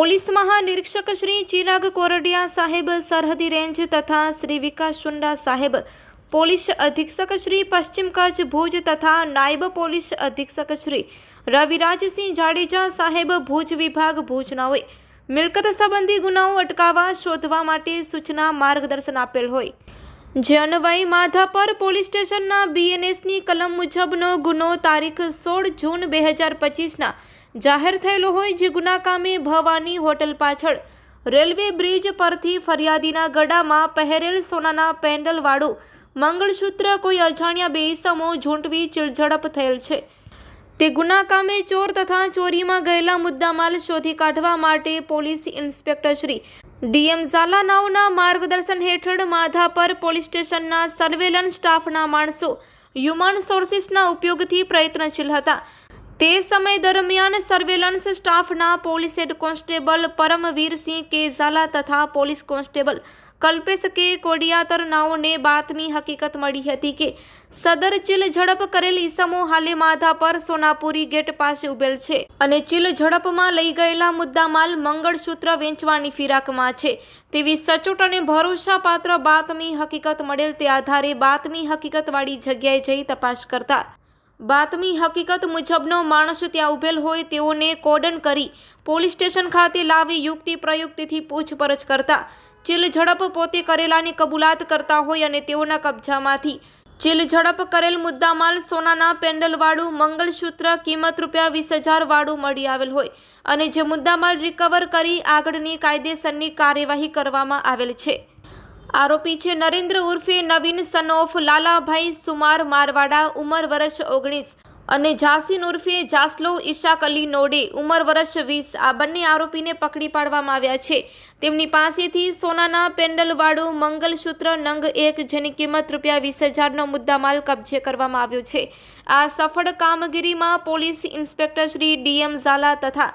Police મહાનિરીક્ષક શ્રી ચિરાગ કોરડિયા સાહેબ સરહદી રેન્જ તથા શ્રી વિકાસ સુંડા સાહેબ, પોલીસ અધિક્ષક શ્રી પશ્ચિમ કચ્છ ભુજ તથા નાયબ પોલીસ અધિક્ષક શ્રી રવિરાજસિંહ જાડેજા સાહેબ ભુજ વિભાગ ભુજના હોય. મિલકત સંબંધી ગુનાઓ અટકાવવા શોધવા માટે સૂચના માર્ગદર્શન આપેલ હોય. જે અન્વયે માધાપર પોલીસ સ્ટેશનના બીએનએસની કલમ મુજબનો ગુનો તારીખ સોળ જૂન બે હજાર પચીસના જાહેર થયેલો હોય જે ગુનાકામે ભવાની હોટલ પાછળ. રેલવે બ્રિજ પરથી ફરિયાદીના ગળામાં પહેરેલ સોનાના પેન્ડલવાળું મંગળસૂત્ર કોઈ અજાણ્યા બે ઈસમો ઝૂંટવી ચીડઝડપ થયેલ છે. તે ગુનાકામે ચોર તથા ચોરીમાં ગયેલા મુદ્દામાલ શોધી કાઢવા માટે police inspector Shri DM Zala નાવના માર્ગદર્શન હેઠળ માધાપર પોલીસ સ્ટેશનના સર્વેલન્સ સ્ટાફના માણસો, હ્યુમન સોર્સિસના ઉપયોગથી પ્રયત્નશીલ હતા. તે સમય દરમિયાન સર્વેલન્સ સ્ટાફના પોલીસ હેડ કોન્સ્ટેબલ પરમવીરસિંહ કે ઝાલા તથા પોલીસ કોન્સ્ટેબલ કલ્પેશ કે કોડિયાતર નાઓને બાતમી હકીકત મળી હતી કે સદર ચીલ ઝડપ કરેલ ઈસમો હાલે માધા પર સોનાપુરી ગેટ પાસે ઉભેલ છે અને ચીલ ઝડપમાં લઈ ગયેલા મુદ્દામાલ મંગળસૂત્ર વેચવાની ફિરાકમાં છે. તેવી સચોટ અને ભરોસાપાત્ર બાતમી હકીકત મળેલ તે આધારે બાતમી હકીકતવાળી જગ્યાએ જઈ તપાસ કરતા બાતમી હકીકત મુજબનો માણસ ત્યાં ઉભેલ હોય તેઓને કોડન કરી પોલીસ સ્ટેશન ખાતે લાવી યુક્તિ પ્રયુક્તિથી પૂછપરછ કરતા ચીલ ઝડપ પોતે કરેલાની કબૂલાત કરતા હોય અને તેઓના કબજામાંથી ચીલ ઝડપ કરેલ મુદ્દામાલ સોનાના પેન્ડલવાળું મંગળસૂત્ર કિંમત રૂપિયા વીસ હજારવાળું મળી આવેલ હોય અને જે મુદ્દામાલ રિકવર કરી આગળની કાયદેસરની કાર્યવાહી કરવામાં આવેલ છે. આરોપી છે નરેન્દ્ર ઉર્ફે નવીન સન ઓફ લાલાભાઈ સુમાર મારવાડા, ઉંમર વર્ષ ઓગણીસ. અને જાસીન ઉર્ફે જાસલો ઈશાક અલી નોડે, ઉંમર વર્ષ વીસ. આ બંને આરોપીને પકડી પાડવામાં આવ્યા છે. તેમની પાસેથી સોનાના પેન્ડલવાળું મંગલસૂત્ર નંગ એક જેની કિંમત રૂપિયા વીસ હજારનો મુદ્દામાલ કબજે કરવામાં આવ્યો છે. આ સફળ કામગીરીમાં police inspector Shri DM Zala તથા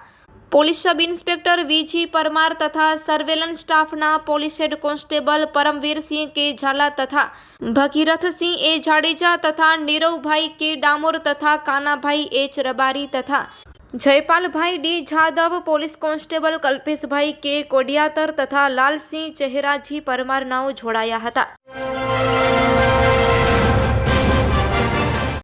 police sub inspector VG Parmar તથા સર્વેલન્સ સ્ટાફના પોલીસ હેડ કોન્સ્ટેબલ પરમવીરસિંહ કે ઝાલા તથા ભગીરથસિંહ એ જાડેજા તથા નીરવભાઈ કે ડામોર તથા કાનાભાઈ એચ રબારી તથા Jaypalbhai D Jadav, police constable Kalpeshbhai K Kodiyatar તથા લાલસિંહ ચહેરાજી પરમાર નાઓ જોડાયા હતા.